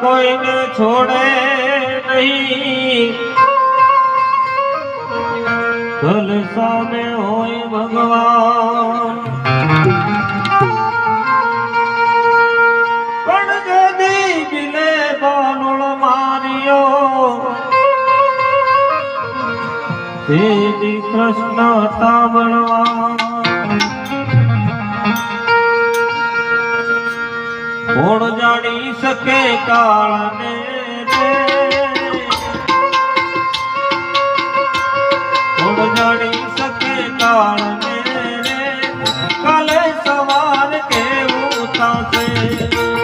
કોઈને છોડે નહીં. ભલ સામે હોય ભગવાન. પણ જદી ગિલે બાનુળ માર્યો તે કૃષ્ણ તાવણવા કોણ જાણી શકે કાળને કોણ જાણી શકે કાળને કાલે સવાર કેવું થશે?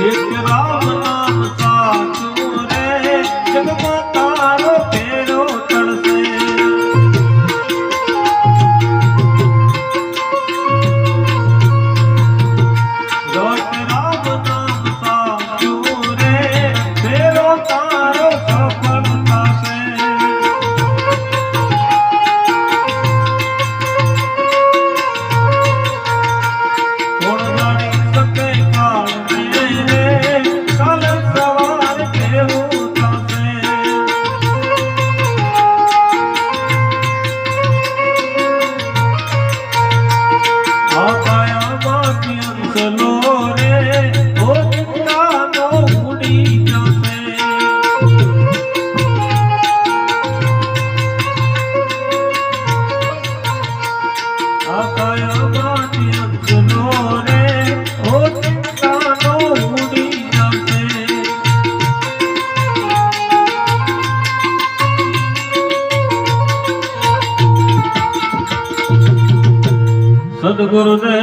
એક રામ નામ સાચું રે જગમાં તારો করবে।